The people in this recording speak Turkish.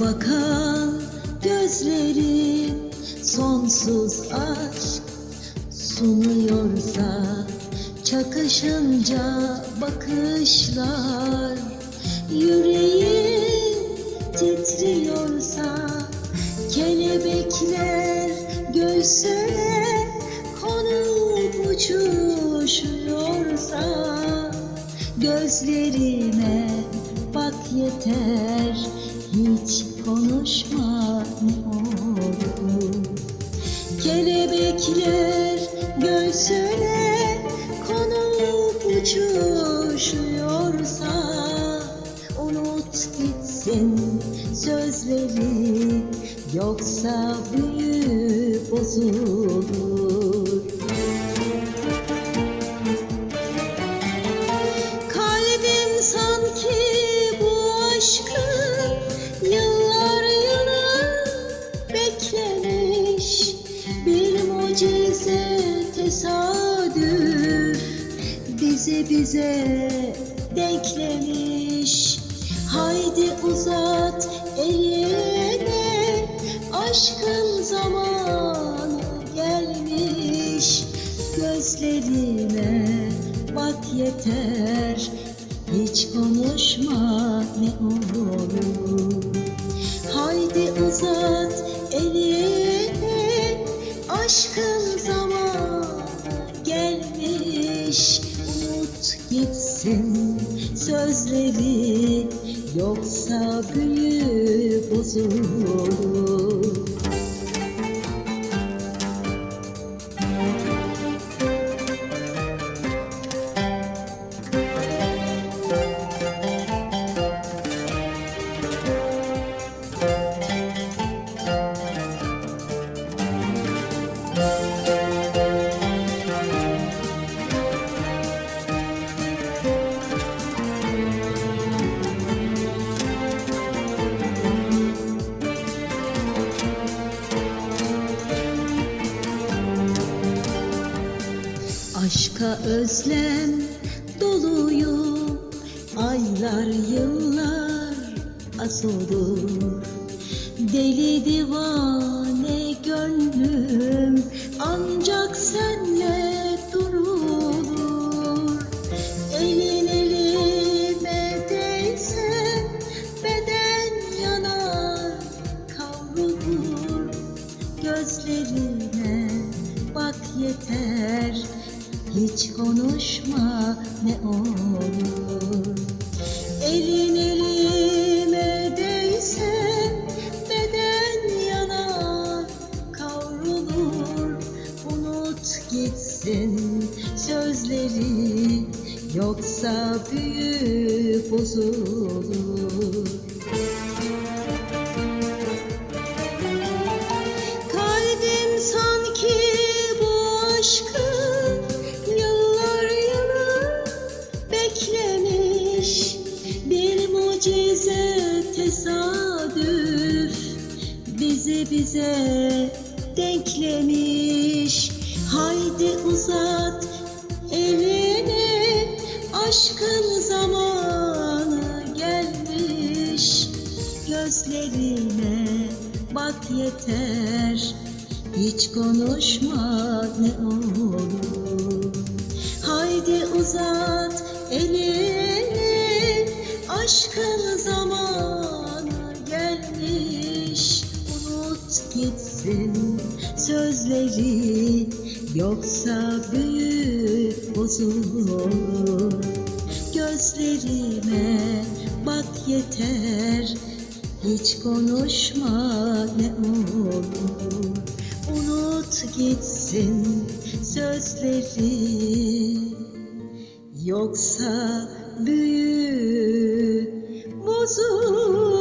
bakan gözlerin sonsuz aşk sunuyorsa çakışınca bakışlar yüreğin titriyorsa kelebekler göğsüne konup uçuşuyorsa gözlerime bak yeter hiç konuşma ne olur Kelebekler göğsüne konup uçuşuyorsa Unut gitsin sözleri yoksa büyü bozulur bizi bize denklemiş. Haydi uzat elini aşkın zamanı gelmiş. Gözlerime bak yeter hiç konuşma ne olur. Haydi uzat elini aşkın sözleri yoksa büyü bozulur Aşka özlem doluyum. Aylar yıllar az olur. Deli divane gönlüm Ancak senle durulur. Elin elime değse Beden yanar kavrulur. Gözlerine bak yeter hiç konuşma ne olur. Elin elime değse beden yanar kavrulur. Unut gitsin sözleri yoksa büyü bozulur bizi bize denklemiş. Haydi uzat elini aşkın zamanı gelmiş. Gözlerine bak yeter hiç konuşma ne olur. Haydi uzat elini aşkın zamanı Tut gitsin sözleri Yoksa büyük bozulur. Gözlerime bak yeter Hiç konuşma ne olur. Unut gitsin sözleri Yoksa büyük bozulur.